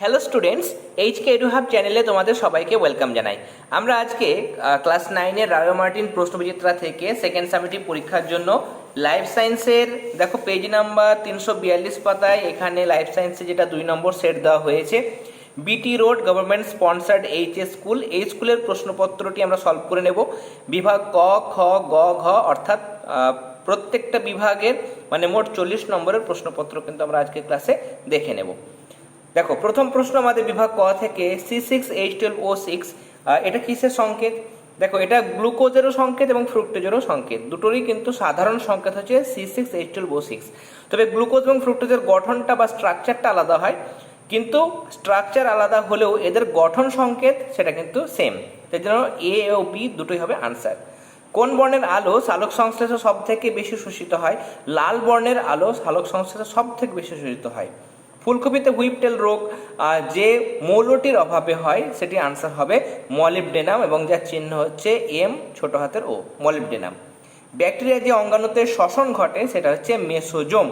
Hello students H K Edu Hub চ্যানেলে তোমাদের সবাইকে ওয়েলকাম জানাই। আমরা আজকে ক্লাস নাইনের রায় মার্টিন প্রশ্নবিচিত্রা থেকে সেকেন্ড সামিটিভ পরীক্ষার জন্য লাইফ সায়েন্সের দেখো পেজ নাম্বার তিনশো বিয়াল্লিশ পাতায় এখানে লাইফ সায়েন্সে যেটা দুই নম্বর সেট দেওয়া হয়েছে। BT road government sponsored H S school এই স্কুলের প্রশ্নপত্রটি আমরা সলভ করে নেব। বিভাগ ক, খ, গ, ঘ, অর্থাৎ প্রত্যেকটা বিভাগের মানে মোট চল্লিশ নম্বরের প্রশ্নপত্র কিন্তু আমরা আজকে ক্লাসে দেখে নেব। দেখো, প্রথম প্রশ্ন আমাদের বিভাগ ক থেকে C six H twelve O six এটা কিসের সংকেত? দেখো, এটা গ্লুকোজেরও সংকেত এবং ফ্রুক্টোজেরও সংকেত। দুটোরই কিন্তু সাধারণ সংকেত হচ্ছে C six H twelve O six তবে গ্লুকোজ এবং ফ্রুক্টোজের গঠনটা বা স্ট্রাকচারটা আলাদা হয়, কিন্তু স্ট্রাকচার আলাদা হলেও এদের গঠন সংকেত সেটা কিন্তু সেম তাই জন্য এ ও বি দুটোই হবে আনসার কোন বর্ণের আলো সালোক সংশ্লেষে সব থেকে বেশি শোষিত হয়? লাল বর্ণের আলো সালোক সংশ্লেষে সব থেকে বেশি শোষিত হয়। ফুলকপিতে হুইপটেল রোগ যে মৌলটির অভাবে হয়, সেটি আনসার হবে মলিবডেনাম এবং যার চিহ্ন হচ্ছে এম ছোট হাতের ও মলিবডেনাম ব্যাকটেরিয়া যে অঙ্গাণুতে শ্বসন ঘটে, সেটা হচ্ছে মেসোজোম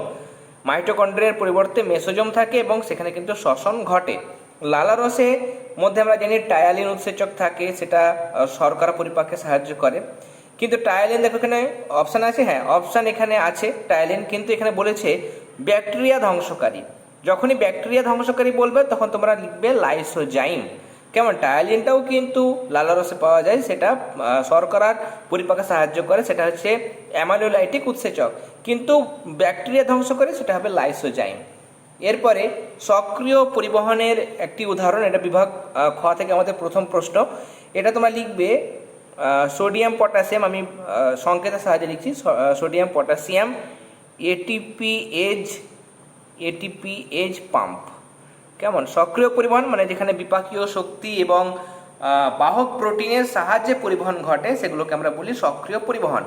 মাইটোকন্ড্রিয়ার পরিবর্তে মেসোজোম থাকে এবং সেখানে কিন্তু শ্বসন ঘটে। লালারসে মধ্যে আমরা জানি টায়ালিন উৎসেচক থাকে, সেটা শর্করা পরিপাকে সাহায্য করে। কিন্তু টায়ালিন দেখো এখানে অপশান আছে? হ্যাঁ অপশান এখানে আছে। টায়ালিন কিন্তু এখানে বলেছে ব্যাকটেরিয়া ধ্বংসকারী। যখনই ব্যাকটেরিয়া ধ্বংসকারী বলবে, তখন তোমরা লিখবে লাইসোজাইম। কেমন? টায়ালিনটাও কিন্তু লালারসে পাওয়া যায়, সেটা শর্করার পরিপাকে সাহায্য করে, সেটা হচ্ছে অ্যামালোলাইটিক উৎসেচক। কিন্তু ব্যাকটেরিয়া ধ্বংস করে সেটা হবে লাইসোজাইম। এরপরে সক্রিয় পরিবহনের একটি উদাহরণ, এটা বিভাগ খ থেকে আমাদের প্রথম প্রশ্ন। এটা তোমরা লিখবে সোডিয়াম পটাশিয়াম, আমি সংকেতের সাহায্যে লিখছি sodium potassium ATP ase ATP ase pump কেমন? সক্রিয় পরিবহন মানে যেখানে বিপাকীয় শক্তি এবং বাহক প্রোটিনের সাহায্যে পরিবহন ঘটে, সেগুলোকে আমরা বলি সক্রিয় পরিবহন।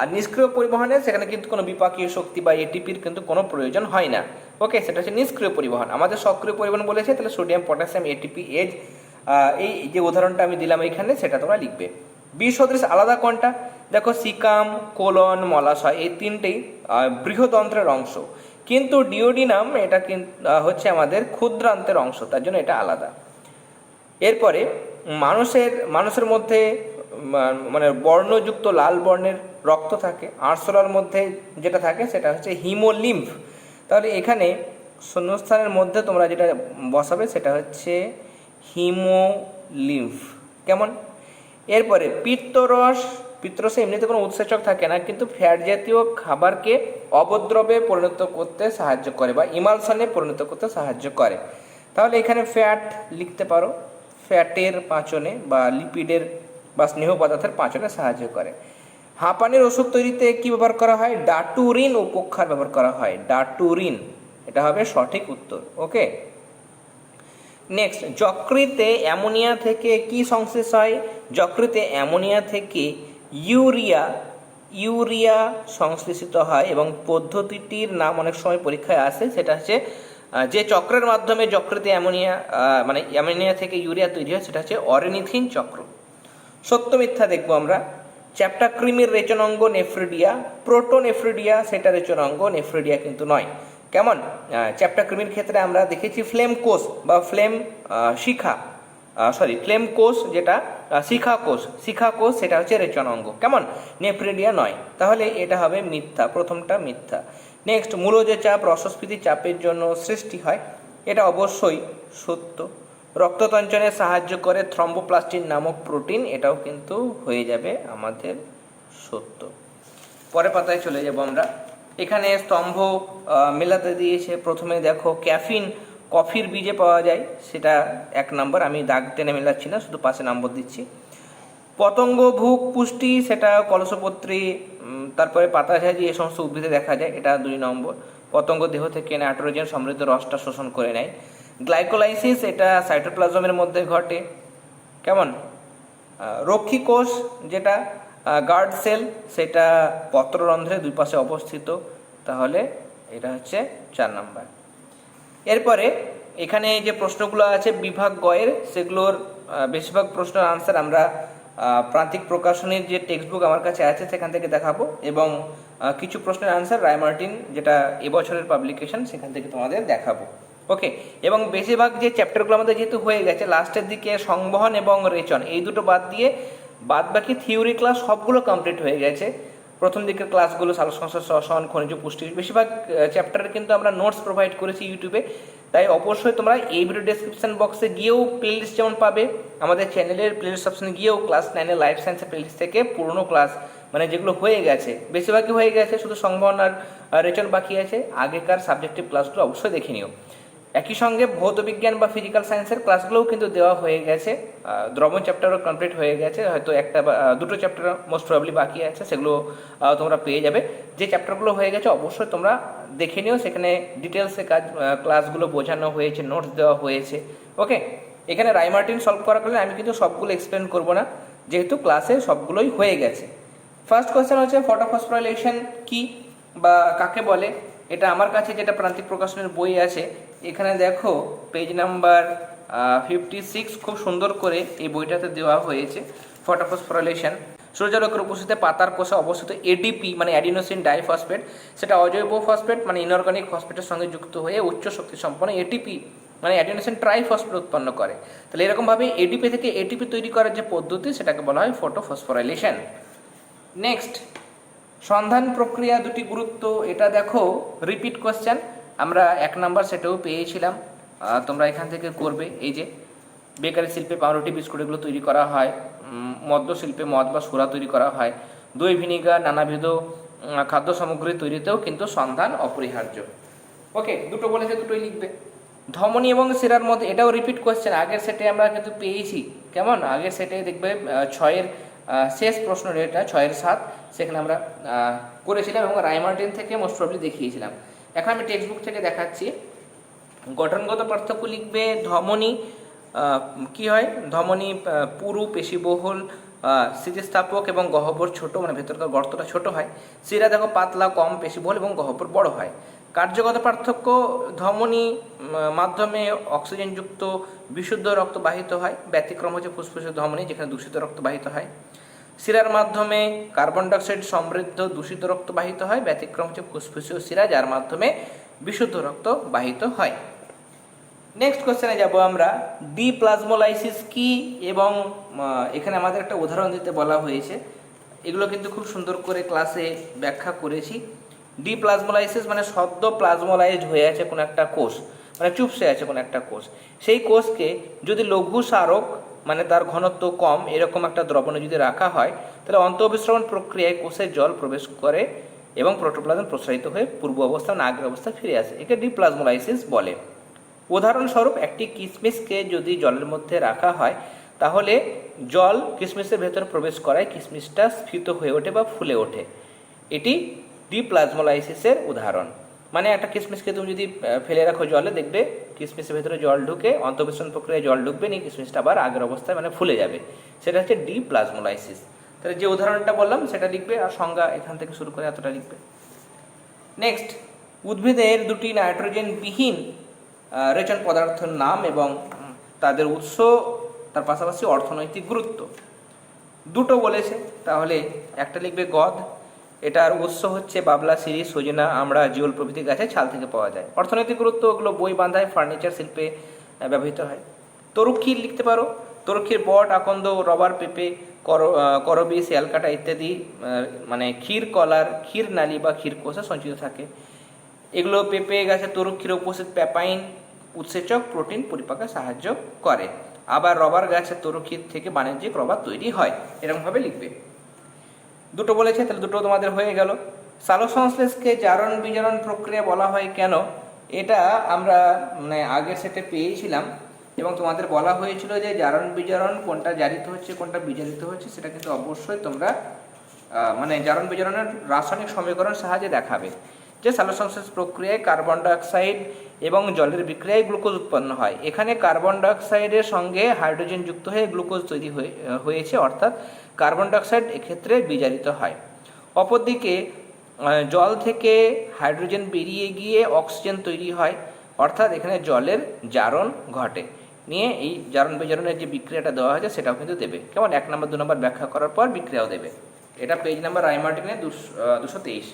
আর নিষ্ক্রিয় পরিবহনে সেখানে কিন্তু কোনো বিপাকীয় শক্তি বা এটিপির কিন্তু কোনো প্রয়োজন হয় না। ওকে, সেটা হচ্ছে নিষ্ক্রিয় পরিবহন। আমাদের সক্রিয় পরিবহন বলেছে, তাহলে সোডিয়াম পটাশিয়াম এটিপি এজ এই যে উদাহরণটা আমি দিলাম এখানে, সেটা তোমরা লিখবে। বিষদৃশ আলাদা কোনটা? দেখো, সিকাম, কোলন, মলাশয়, এই তিনটেই বৃহদন্ত্রের অংশ। কিন্তু ডিওডিনাম এটা হচ্ছে আমাদের ক্ষুদ্রান্তের অংশ, তার জন্য এটা আলাদা। এরপরে মানুষের মানুষের মধ্যে মানে বর্ণযুক্ত লাল বর্ণের রক্ত থাকে আরশোলার মধ্যে যেটা থাকে সেটা হচ্ছে হিমোলিম্ফ। তাহলে এখানে শূন্যস্থানের মধ্যে তোমরা যেটা বসাবে সেটা হচ্ছে হিমোলিম্ফ। কেমন? এরপরে পিত্তরস পিত্তরসে এমনিতে কোনো উৎসেচক থাকে না, কিন্তু ফ্যাট জাতীয় খাবারকে অবদ্রবে পরিণত করতে সাহায্য করে বা ইমালশনে পরিণত করতে সাহায্য করে। তাহলে এখানে ফ্যাট লিখতে পারো। ফ্যাটের পাচনে বা লিপিডের বা স্নেহ পদার্থের পাচনে সাহায্য করে। হাঁপানির ওষুধ তৈরিতে কি ব্যবহার করা হয়? ডাটুরিন উপক্ষার ব্যবহার করা হয়। ডাটুরিন, এটা হবে সঠিক উত্তর ওকে নেক্সট যকৃতে অ্যামোনিয়া থেকে কি সংশ্লেষ হয়? যকৃতে অ্যামোনিয়া থেকে ইউরিয়া ইউরিয়া সংশ্লেষিত হয় এবং পদ্ধতিটির নাম অনেক সময় পরীক্ষায় আসে, সেটা হচ্ছে যে চক্রের মাধ্যমে যকৃতে অ্যামোনিয়া মানে অ্যামোনিয়া থেকে ইউরিয়া তৈরি হয়, সেটা হচ্ছে অরেনিথিন চক্র। সত্য মিথ্যা দেখব আমরা। চ্যাপ্টা ক্রিমির রেচনাঙ্গ নেফ্রিডিয়া, প্রোটোনেফ্রিডিয়া, সেটা রেচনাঙ্গ, নেফ্রিডিয়া কিন্তু নয়। কেমন? চ্যাপ্টা ক্রিমির ক্ষেত্রে আমরা দেখেছি ফ্লেম কোষ বা ফ্লেম শিখা। সরি ফ্লেম কোষ যেটা শিখা কোষ শিখা কোষ সেটা হচ্ছে রেচন অঙ্গ। কেমন? নেফ্রিডিয়া নয়। তাহলে এটা হবে মিথ্যা, প্রথমটা মিথ্যা। নেক্সট মূলজ চাপ রসস্ফীতি চাপের জন্য সৃষ্টি হয়। এটা অবশ্যই সত্য। রক্ততঞ্চনে সাহায্য করে থ্রম্বোপ্লাস্টিন নামক প্রোটিন এটাও কিন্তু হয়ে যাবে আমাদের সত্য। পরের পাতায় চলে যাব আমরা। এখানে স্তম্ভ মেলাতে দিয়েছে। প্রথমে দেখো, ক্যাফিন কফির বীজে পাওয়া যায়, সেটা এক নম্বর, আমি দাগ টেনে মেলাচ্ছি না, শুধু পাশে নম্বর দিচ্ছি। পতঙ্গ ভুক পুষ্টি, সেটা কলসপত্রী তারপরে পাতাঝাজি এ সমস্ত উদ্ভিদে দেখা যায়, এটা দুই নম্বর। পতঙ্গ দেহ থেকে নাইট্রোজেন সমৃদ্ধ রসটা শোষণ করে নেয়। গ্লাইকোলাইসিস, এটা সাইটোপ্লাজমের মধ্যে ঘটে। কেমন? রক্ষী কোষ, যেটা গার্ড সেল, সেটা পত্ররন্ধ্রে দুই পাশে অবস্থিত। তাহলে, এটা হচ্ছে চার নাম্বার। এরপরে এখানে যে প্রশ্নগুলো আছে বিভাগ গয়ের, সেগুলোর বেশিরভাগ প্রশ্নের আনসার আমরা প্রান্তিক প্রকাশনীর যে টেক্সট বুক আমার কাছে আছে সেখান থেকে দেখাবো এবং কিছু প্রশ্নের আনসার রায় মার্টিন, যেটা এবছরের পাবলিকেশন সেখান থেকে তোমাদের দেখাবো। ওকে এবং বেশিরভাগ যে চ্যাপ্টারগুলো আমাদের যেহেতু হয়ে গেছে লাস্টের দিকে সংবহন এবং রেচন, এই দুটো বাদ দিয়ে বাদ বাকি থিওরি ক্লাস সবগুলো কমপ্লিট হয়ে গেছে। প্রথম দিকের ক্লাসগুলো সালোক সংশ্লেষ শ্বসন, খনিজ পুষ্টি, বেশিরভাগ চ্যাপ্টারে কিন্তু আমরা নোটস প্রোভাইড করেছি ইউটিউবে তাই অবশ্যই তোমরা এই ভিডিও ডেসক্রিপশন বক্সে গিয়েও প্লেলিস্ট যেমন পাবে, আমাদের চ্যানেলের প্লেলিস্ট অপশনে গিয়েও ক্লাস নাইনের লাইফ সায়েন্সের প্লেলিস্ট থেকে পুরনো ক্লাস মানে যেগুলো হয়ে গেছে, বেশিরভাগই হয়ে গেছে, শুধু আর রেচন বাকি আছে। আগেকার সাবজেক্টিভ ক্লাসগুলো অবশ্যই দেখে নিও। একই সঙ্গে ভৌত বিজ্ঞান বা ফিজিক্যাল সায়েন্সের ক্লাসগুলোও কিন্তু দেওয়া হয়ে গেছে। দ্রবণ চ্যাপ্টারও কমপ্লিট হয়ে গেছে। হয়তো একটা বা দুটো চ্যাপ্টার মোস্ট প্রবলি বাকি আছে, সেগুলো তোমরা পেয়ে যাবে। যে চ্যাপ্টারগুলো হয়ে গেছে, অবশ্যই তোমরা দেখে নিও। সেখানে ডিটেলসে কাজ ক্লাসগুলো বোঝানো হয়েছে নোটস দেওয়া হয়েছে। ওকে এখানে রাইমার্টিন সলভ করার কারণে আমি কিন্তু সবগুলো এক্সপ্লেন করব না। যেহেতু ক্লাসে সবগুলোই হয়ে গেছে। ফার্স্ট কোয়েশ্চেন হচ্ছে ফটোফসফোরাইলেশন কি বা কাকে বলে? এটা আমার কাছে যেটা প্রান্তিক প্রকাশনের বই আছে এখানে দেখো পেজ নাম্বার ফিফটি সিক্স খুব সুন্দর করে এই বইটাতে দেওয়া হয়েছে ফটোফসফোরাইলেশন সূর্যালোকের উপস্থিতিতে পাতার কোষে অবস্থিত এডিপি মানে অ্যাডিনোসিন ডাইফসফেট সেটা অজৈব ফসফেট মানে ইনঅর্গানিক ফসফেটের সঙ্গে যুক্ত হয়ে উচ্চ শক্তি সম্পন্ন এটিপি মানে অ্যাডিনোসিন ট্রাইফসফেট উৎপন্ন করে। তাহলে এরকমভাবে এডিপি থেকে এটিপি তৈরি করার যে পদ্ধতি, সেটাকে বলা হয় ফটোফসফোরাইলেশন নেক্সট সন্ধান প্রক্রিয়া দুটি গুরুত্ব। এটা দেখো রিপিট কোশ্চেন আমরা এক নাম্বার সেটাও পেয়েছিলাম। তোমরা এখান থেকে করবে। এই যে বেকারি শিল্পে পাউরুটি, বিস্কুট এগুলো তৈরি করা হয়। মদ্য শিল্পে মদ বা সুরা তৈরি করা হয়। দই, ভিনিগার, নানাবিধ খাদ্য সামগ্রী তৈরিতেও কিন্তু সন্ধান অপরিহার্য। ওকে দুটো বলেছে দুটোই লিখবে। ধমনী এবং শিরার মধ্যে, এটাও রিপিট কোশ্চেন আগের সেটে আমরা কিন্তু পেয়েছি। কেমন? আগের সেটে দেখবে ছয়ের শেষ প্রশ্ন এটা ছয়ের সাত, সেখানে আমরা করেছিলাম এবং রায়মার্টিন থেকে মোস্ট প্রবলি দেখিয়েছিলাম। এখন আমি টেক্সট বুক থেকে দেখাচ্ছি। গঠনগত পার্থক্য লিখবে ধমনী কি হয়? ধমনী পুরু, পেশিবহুল স্থিতিস্থাপক এবং গহ্বর ছোট মানে ভেতরকার গর্তটা ছোট হয়। শিরা দেখো পাতলা, কম, পেশিবহুল এবং গহ্বর বড় হয়। কার্যগত পার্থক্য, ধমনী মাধ্যমে অক্সিজেনযুক্ত বিশুদ্ধ রক্ত বাহিত হয়। ব্যতিক্রম হচ্ছে ফুসফুসের ধমনী, যেখানে দূষিত রক্ত বাহিত হয়। শিরার মাধ্যমে কার্বন ডাইঅক্সাইড সমৃদ্ধ দূষিত রক্ত বাহিত হয়, ব্যতিক্রম হচ্ছে ফুসফুসীয় শিরা, যার মাধ্যমে বিশুদ্ধ রক্ত বাহিত হয়। নেক্সট কোশ্চেনে যাব আমরা ডি প্লাজমোলাইসিস কি এবং এখানে আমাদের একটা উদাহরণ দিতে বলা হয়েছে। এগুলো কিন্তু খুব সুন্দর করে ক্লাসে ব্যাখ্যা করেছি। ডি প্লাজমোলাইসিস মানে সদ্য প্লাজমোলাইজড হয়ে আছে কোনো একটা কোষ মানে চুপসে আছে কোনো একটা কোষ। সেই কোষকে যদি লঘু সারক মানে তার ঘনত্ব কম, এরকম একটা দ্রবণে যদি রাখা হয়, তাহলে অন্তঃবিশ্রবণ প্রক্রিয়ায় কোষে জল প্রবেশ করে এবং প্রোটোপ্লাজম প্রসারিত হয়ে পূর্ব অবস্থা না আগের অবস্থা ফিরে আসে, একে ডিপ্লাজমোলাইসিস বলে। উদাহরণস্বরূপ, একটি কিশমিশকে যদি জলের মধ্যে রাখা হয়, তাহলে জল কিশমিশের ভেতর প্রবেশ করায় কিশমিশটা স্ফীত হয়ে ওঠে বা ফুলে ওঠে। এটি ডিপ্লাজমোলাইসিসের উদাহরণ। মানে একটা কিশমিশকে তুমি যদি ফেলে রাখো জলে, দেখবে কিশমিশের ভেতরে জল ঢুকে অন্তঃবিশ্বন প্রক্রিয়ায় জল ঢুকবে, নিয়ে কিশমিশটা আবার আগের অবস্থায় মানে ফুলে যাবে। সেটা হচ্ছে ডিপ্লাজমোলাইসিস তাহলে যে উদাহরণটা বললাম, সেটা লিখবে আর সংজ্ঞা এখান থেকে শুরু করে এতটা লিখবে। নেক্সট উদ্ভিদের দুটি নাইট্রোজেন বিহীন রেচন পদার্থের নাম এবং তাদের উৎস, তার পাশাপাশি অর্থনৈতিক গুরুত্ব। দুটো বলেছে, তাহলে একটা লিখবে গদ এটার উৎস হচ্ছে বাবলা সিরি সজিনা, আমরা, জিওল প্রভৃতি গাছে ছাল থেকে পাওয়া যায়। অর্থনৈতিক গুরুত্ব ওগুলো বই বাঁধায় ফার্নিচার শিল্পে ব্যবহৃত হয়। তরুক্ষীর লিখতে পারো। তরুক্ষীর বট, আকন্দ, রবার পেঁপে করবি, শিয়ালকাটা ইত্যাদি মানে ক্ষীর কলার, ক্ষীর নালী বা ক্ষীর কোষে সঞ্চিত থাকে। এগুলো পেঁপে গাছে তরুক্ষীর উপস্থিত প্যাপাইন উৎসেচক প্রোটিন পরিপাকে সাহায্য করে। আবার রবার গাছের তরুক্ষীর থেকে বাণিজ্যিক রবার তৈরি হয়। এরকমভাবে লিখবে। দুটো বলেছে, তাহলে দুটো তোমাদের হয়ে গেল। সালোক সংশ্লেষকে জারণ বিজারণ প্রক্রিয়া বলা হয় কেন? এটা আমরা মানে আগের সেটে পেয়েছিলাম। এবং তোমাদের বলা হয়েছিল যে জারণ বিজারণ কোনটা জারিত হচ্ছে, কোনটা বিজারিত হচ্ছে, সেটা কিন্তু অবশ্যই তোমরা মানে জারণ বিজারণের রাসায়নিক সমীকরণ সাহায্যে দেখাবে। যে সালোক সংশ্লেষ প্রক্রিয়ায় কার্বন ডাইঅক্সাইড এবং জলের বিক্রিয়ায় গ্লুকোজ উৎপন্ন হয়। এখানে কার্বন ডাইঅক্সাইডের সঙ্গে হাইড্রোজেন যুক্ত হয়ে গ্লুকোজ তৈরি হয়ে- হয়েছে, অর্থাৎ কার্বন ডাইঅক্সাইড এক্ষেত্রে বিজারিত হয়। অপরদিকে জল থেকে হাইড্রোজেন বেরিয়ে গিয়ে অক্সিজেন তৈরি হয়, অর্থাৎ এখানে জলের জারণ ঘটে। নিয়ে এই জারণ বিজারণের যে বিক্রিয়াটা দেওয়া হয়েছে, সেটাও কিন্তু দেবে। কেমন? এক নম্বর, দু নম্বর ব্যাখ্যা করার পর বিক্রিয়াও দেবে। এটা পেজ নাম্বার রাইমার্টিনের দুশো তেইশ।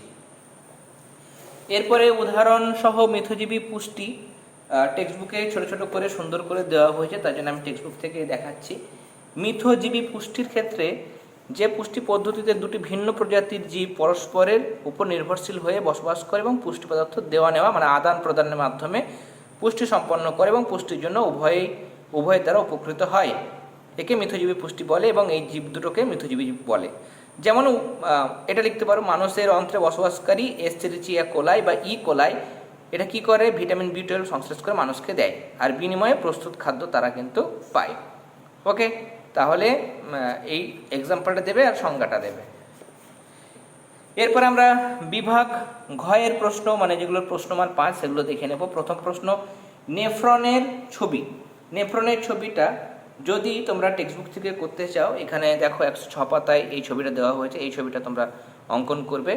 এরপরে উদাহরণ সহ মিথজীবী পুষ্টি টেক্সট বুকে ছোট ছোট করে সুন্দর করে দেওয়া হয়েছে, তার জন্য আমি টেক্সট বুক থেকে দেখাচ্ছি। মিথজীবী পুষ্টির ক্ষেত্রে যে পুষ্টি পদ্ধতিতে দুটি ভিন্ন প্রজাতির জীব পরস্পরের উপর নির্ভরশীল হয়ে বসবাস করে এবং পুষ্টি পদার্থ দেওয়া নেওয়া মানে আদান প্রদানের মাধ্যমে পুষ্টি সম্পন্ন করে এবং পুষ্টির জন্য উভয়ই উভয়ের দ্বারা উপকৃত হয়। একে মিথজীবী পুষ্টি বলে এবং এই জীব দুটোকে মিথজীবী জীব বলে। যেমন এটা লিখতে পারো, মানুষের অন্ত্রে বসবাসকারী এস্টেরিচিয়া কোলাই বা ই কোলাই এটা কি করে? ভিটামিন বি টুয়েলভ সংশ্লেষ করে মানুষকে দেয়। আর বিনিময়ে প্রস্তুত খাদ্য তারা কিন্তু পায়। ওকে? তাহলে এই এক্সাম্পলটা দেবে আর সংজ্ঞাটা দেবে। এরপর আমরা বিভাগ ঘয়ের প্রশ্ন মানে যেগুলোর প্রশ্নমান পাঁচ, সেগুলো দেখে নেব। প্রথম প্রশ্ন, নেফ্রনের ছবি। নেফ্রনের ছবিটা যদি তোমরা টেক্সটবুক থেকে করতে চাও, এখানে দেখো একশো ছ পাতায় এই ছবিটা দেওয়া হয়েছে, এই ছবিটা তোমরা অঙ্কন করবে।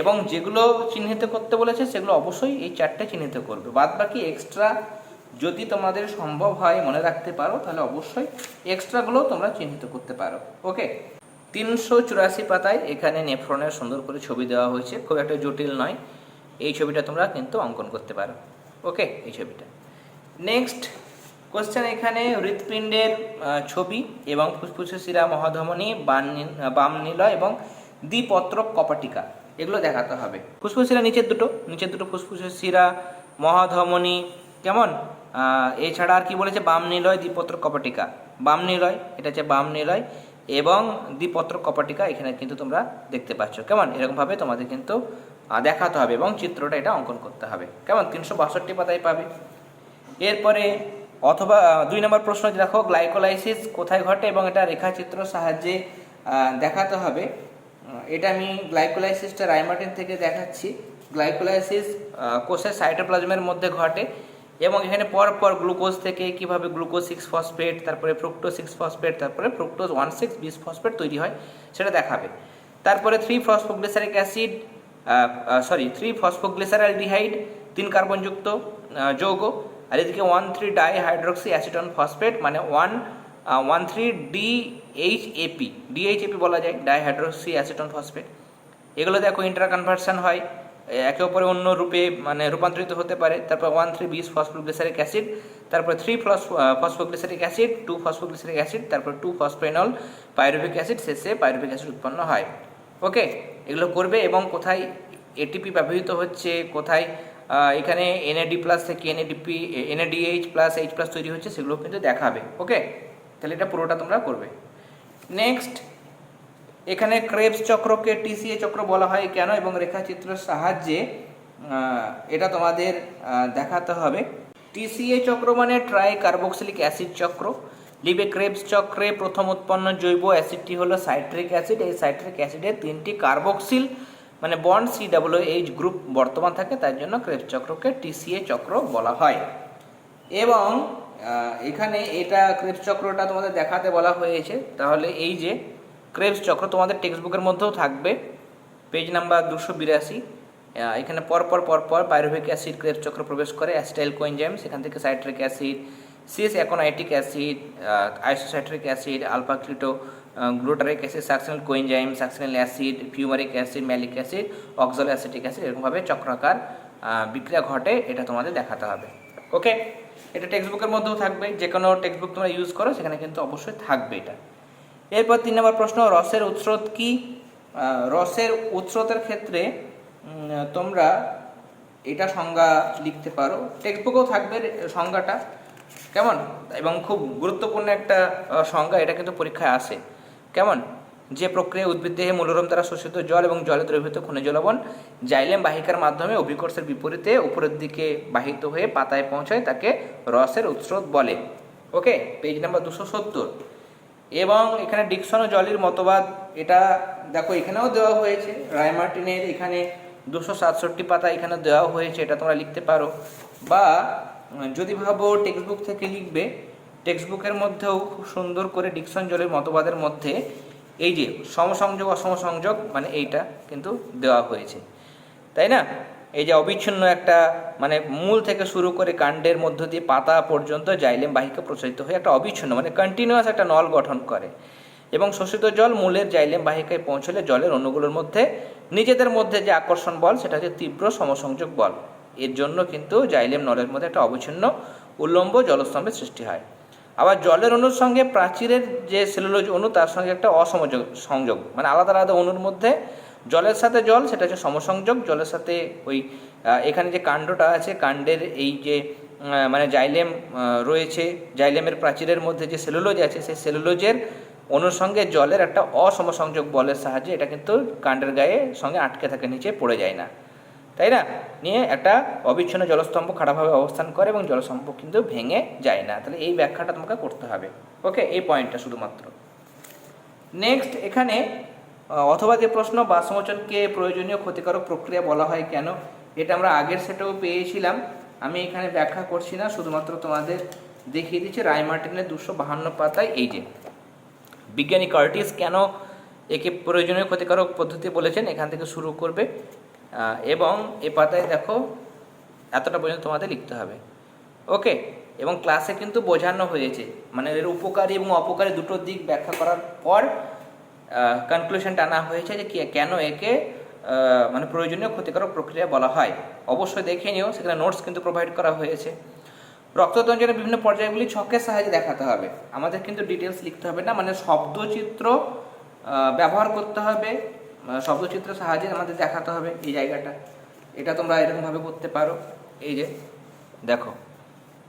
এবং যেগুলো চিহ্নিত করতে বলেছে, সেগুলো অবশ্যই এই চারটে চিহ্নিত করবে। বাদ বাকি এক্সট্রা যদি তোমাদের সম্ভব হয় মনে রাখতে পারো, তাহলে অবশ্যই এক্সট্রাগুলো তোমরা চিহ্নিত করতে পারো। ওকে তিনশো চুরাশি পাতায় এখানে নেফ্রনের সুন্দর করে ছবি দেওয়া হয়েছে। খুব একটা জটিল নয়। এই ছবিটা তোমরা কিন্তু অঙ্কন করতে পারো। ওকে এই ছবিটা। নেক্সট কোশ্চেন এখানে হৃৎপিণ্ডের ছবি এবং ফুসফুসে শিরা মহাধমনী, বাম নি- বাম নিলয় এবং দ্বিপত্রক কপাটিকা। এগুলো দেখাতে হবে। ফুসফুস শিরা নিচের দুটো নিচের দুটো ফুসফুসের শিরা মহাধমনী, কেমন? এছাড়া আর কি বলেছে? বাম নিলয় দ্বিপত্র কপাটিকা। বাম নিলয়, এটা হচ্ছে বাম নিলয় এবং দ্বিপত্র কপাটিকা এখানে কিন্তু তোমরা দেখতে পাচ্ছ। কেমন? এরকমভাবে তোমাদের কিন্তু দেখাতে হবে এবং চিত্রটা এটা অঙ্কন করতে হবে। কেমন? তিনশো বাষট্টি পাতায় পাবে। এরপরে অথবা দুই নম্বর প্রশ্ন দেখো, গ্লাইকোলাইসিস কোথায় ঘটে এবং এটা রেখাচিত্র সাহায্যে দেখাতে হবে। এটা আমি গ্লাইকোলাইসিসটা রাইমার্টিন থেকে দেখাচ্ছি। গ্লাইকোলাইসিস কোষের সাইটোপ্লাজমের মধ্যে ঘটে এবং এখানে পর পর গ্লুকোজ থেকে কীভাবে গ্লুকোজ সিক্স ফসফেট তারপরে ফ্রুক্টোজ সিক্স ফসফেট তারপরে fructose one six bis phosphate তৈরি হয়, সেটা দেখাবে। তারপরে three phosphoglyceric acid sorry three phosphoglyceraldehyde তিন কার্বনযুক্ত যৌগ আর এদিকে one three dihydroxy acetone phosphate মানে one one three D H A P DHAP বলা যায় ডাই হাইড্রক্সি অ্যাসিটন ফসফেট এগুলো দেখো ইন্টার কনভার্সন হয়, একে অপরে অন্য রূপে মানে রূপান্তরিত হতে পারে। তারপর one three bis phosphoglyceric acid তারপর three phosphoglyceric acid two phosphoglyceric acid তারপর টু ফসফেনল পাইরুভিক অ্যাসিড শেষে পাইরুভিক অ্যাসিড উৎপন্ন হয়। ওকে এগুলো করবে এবং কোথায় এটিপি ব্যবহৃত হচ্ছে, কোথায় এখানে এনএডি প্লাস থেকে NADP NADH plus H plus তৈরি হচ্ছে, সেগুলো কিন্তু দেখাবে ওকে তাহলে এটা পুরোটা তোমরা করবে। নেক্সট এখানে ক্রেবস চক্রকে টিসিএ চক্র বলা হয় কেন এবং রেখাচিত্রের সাহায্যে এটা তোমাদের দেখাতে হবে। টিসিএ চক্র মানে ট্রাই কার্বক্সিলিক অ্যাসিড চক্র। লিবে ক্রেবস চক্রে প্রথম উৎপন্ন জৈব অ্যাসিডটি হলো সাইট্রিক অ্যাসিড এই সাইট্রিক অ্যাসিডে তিনটি কার্বক্সিল মানে bond C W H group বর্তমান থাকে তার জন্য ক্রেবস চক্রকে টিসিএ চক্র বলা হয়। এবং এখানে এটা ক্রেবস চক্রটা তোমাদের দেখাতে বলা হয়েছে। তাহলে এই যে ক্রেবস চক্র তোমাদের টেক্সট বুকের মধ্যেও থাকবে। পেজ নাম্বার দুশো বিরাশি। এখানে পরপর পরপর পাইরুভিক অ্যাসিড ক্রেবস চক্র প্রবেশ করে অ্যাসিটাইল কোয়েনজাইম সেখান থেকে citric acid cis aconitic acid isocitric acid alpha keto glutaric acid, succinyl coenzyme, succinyl acid, fumaric acid, malic acid oxal acetic acid এরকমভাবে চক্রাকার বিক্রিয়া ঘটে, এটা তোমাদের দেখাতে হবে। ওকে এটা টেক্সট বুকের মধ্যেও থাকবে যে কোনো টেক্সট বুক তোমরা ইউজ করো, সেখানে কিন্তু অবশ্যই থাকবে এটা। এরপর তিন নম্বর প্রশ্ন, রসের উৎস্রোত কি? রসের উৎস্রোতের ক্ষেত্রে তোমরা এটা সংজ্ঞা লিখতে পারো। টেক্সট বুকেও থাকবে সংজ্ঞাটা। কেমন? এবং খুব গুরুত্বপূর্ণ একটা সংজ্ঞা, এটা কিন্তু পরীক্ষায় আসে। কেমন? যে প্রক্রিয়া উদ্ভিদ দেহে মূলরম দ্বারা শোষিত জল এবং জলে দ্রবীভূত খনিজ লবণ, জাইলেম বাহিকার মাধ্যমে অভিকর্ষের বিপরীতে উপরের দিকে বাহিত হয়ে পাতায় পৌঁছায় তাকে রসের উৎস্রোত বলে। ওকে পেজ নাম্বার দুশো সত্তর। এবং এখানে ডিকশন ও জলের মতবাদ, এটা দেখো এখানেও দেওয়া হয়েছে। রায়মার্টিনের এখানে দুশো সাতষট্টি পাতা এখানে দেওয়া হয়েছে, এটা তোমরা লিখতে পারো। বা, যদি ভাবো টেক্সট বুক থেকে লিখবে টেক্সট বুকের মধ্যেও খুব সুন্দর করে ডিকশন জলের মতবাদের মধ্যে এই যে সমসংযোগ, অসমসংযোগ মানে এইটা কিন্তু দেওয়া হয়েছে। তাই না? এই যে অবিচ্ছিন্ন একটা মানে মূল থেকে শুরু করে কাণ্ডের মধ্য দিয়ে পাতা পর্যন্ত জাইলেম বাহিকা প্রসারিত হয়ে একটা অবিচ্ছিন্ন মানে কন্টিনিউয়াস একটা নল গঠন করে। এবং শোষিত জল মূলের জাইলেম বাহিকায় পৌঁছলে জলের অণুগুলোর মধ্যে নিজেদের মধ্যে যে আকর্ষণ বল সেটা হচ্ছে তীব্র সমসংযোগ বল। এর জন্য কিন্তু জাইলেম নলের মধ্যে একটা অবিচ্ছিন্ন উল্লম্ব জলস্তম্ভের সৃষ্টি হয়। আবার জলের অণুর সঙ্গে প্রাচীরের যে সেলুলোজ অণু, তার সঙ্গে একটা অসমযোগ, সংযোগ। মানে আলাদা আলাদা অণুর মধ্যে জলের সাথে জল, সেটা হচ্ছে সমসংযোগ। জলের সাথে ওই এখানে যে কাণ্ডটা আছে, কাণ্ডের এই যে মানে জাইলেম রয়েছে, জাইলেমের প্রাচীরের মধ্যে যে সেলুলোজ আছে, সেই সেলুলোজের অণুর সঙ্গে জলের একটা অসমসংযোগ বলের সাহায্যে এটা কিন্তু কাণ্ডের গায়ে সঙ্গে আটকে থাকে, নিচে পড়ে যায় না। তাই না? নিয়ে একটা অবিচ্ছিন্ন জলস্তম্ভ খারাপভাবে অবস্থান করে এবং জলস্তম্ভ কিন্তু ভেঙে যায় না। তাহলে এই ব্যাখ্যাটা তোমাকে করতে হবে। ওকে এই পয়েন্টটা শুধুমাত্র। নেক্সট এখানে অথবা যে প্রশ্ন বাসমোচনকে প্রয়োজনীয় ক্ষতিকারক প্রক্রিয়া বলা হয় কেন? এটা আমরা আগের সেটাও পেয়েছিলাম। আমি এখানে ব্যাখ্যা করছি না, শুধুমাত্র তোমাদের দেখিয়ে দিচ্ছি রায় মার্টিনের দুশো বাহান্ন পাতায় এই যে। বিজ্ঞানী কার্টিস কেন একে প্রয়োজনীয় ক্ষতিকারক পদ্ধতি বলেছেন? এখান থেকে শুরু করবে। এবং এ পাতায় দেখো, এতটা পর্যন্ত তোমাদের লিখতে হবে। ওকে এবং ক্লাসে কিন্তু বোঝানো হয়েছে। মানে এর উপকারী এবং অপকারী দুটো দিক ব্যাখ্যা করার পর কনক্লুশন টানা হয়েছে যে কেন একে মানে প্রয়োজনীয় ক্ষতিকারক প্রক্রিয়া বলা হয়। অবশ্যই দেখে নিও, সেখানে নোটস কিন্তু প্রোভাইড করা হয়েছে। রক্ততঞ্জনের বিভিন্ন পর্যায়গুলি ছকের সাহায্যে দেখাতে হবে। আমাদের কিন্তু ডিটেলস লিখতে হবে না মানে শব্দচিত্র ব্যবহার করতে হবে আহ, শব্দচিত্রের সাহায্যে আমাদের দেখাতে হবে এই জায়গাটা। এটা তোমরা এরকমভাবে করতে পারো। এই যে দেখো।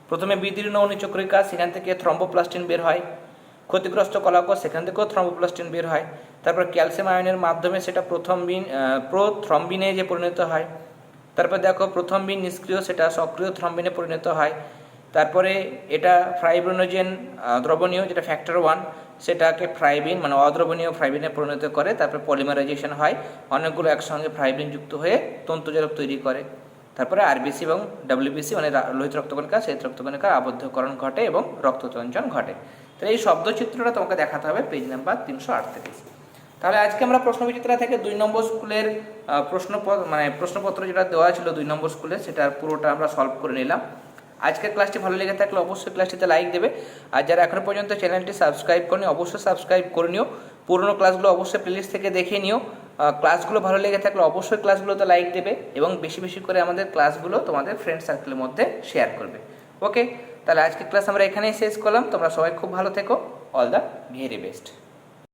প্রথমে বিদীর্ণ অনিচক্রিকা সেখান থেকে থ্রম্বোপ্লাস্টিন বের হয়। ক্ষতিগ্রস্ত কলাকোষ সেখান থেকেও থ্রম্বোপ্লাস্টিন বের হয়। তারপর ক্যালসিয়াম আয়নের মাধ্যমে সেটা প্রথম বিন প্রোথ্রম্বিনে যে পরিণত হয়। তারপর দেখো প্রথম বিন নিষ্ক্রিয় সেটা সক্রিয় থ্রম্বিনে পরিণত হয়। তারপরে এটা ফ্রাইব্রোনোজেন দ্রবণীয় যেটা ফ্যাক্টর ওয়ান সেটাকে ফ্রাইবিন মানে অদ্রবণীয় ফ্রাইবিনে পরিণত করে, তারপর পলিমারাইজেশন হয়। অনেকগুলো একসঙ্গে ফ্রাইবিন যুক্ত হয়ে তন্তুজারক তৈরি করে। তারপরে আরবিসি এবং ডাব্লিউবিসি মানে লোহিত রক্তকণিকা, শ্বেত রক্তকণিকার আবদ্ধকরণ ঘটে এবং রক্তচঞ্চন ঘটে। তাহলে এই শব্দচিত্রটা তোমাকে দেখাতে হবে পেজ নাম্বার তিনশো আটত্রিশ। তাহলে আজকে আমরা প্রশ্নবিচিত্রা থেকে দুই নম্বর স্কুলের প্রশ্নপত্র মানে প্রশ্নপত্র যেটা দেওয়া ছিল দুই নম্বর স্কুলে, সেটার পুরোটা আমরা সলভ করে নিলাম। আজকের ক্লাসটি ভালো লেগে থাকলে অবশ্যই ক্লাসটিতে লাইক দেবে। আর যারা এখনও পর্যন্ত চ্যানেলটি সাবস্ক্রাইব করেনি, অবশ্যই সাবস্ক্রাইব করে নিও। পুরোনো ক্লাসগুলো অবশ্যই প্লেলিস্ট থেকে দেখে নিও। ক্লাসগুলো ভালো লেগে থাকলে অবশ্যই ক্লাসগুলোতে লাইক দেবে এবং বেশি বেশি করে আমাদের ক্লাসগুলো তোমাদের ফ্রেন্ড সার্কেলের মধ্যে শেয়ার করবে। ওকে তাহলে আজকের ক্লাস আমরা এখানেই শেষ করলাম। তোমরা সবাই খুব ভালো থেকো। All the very best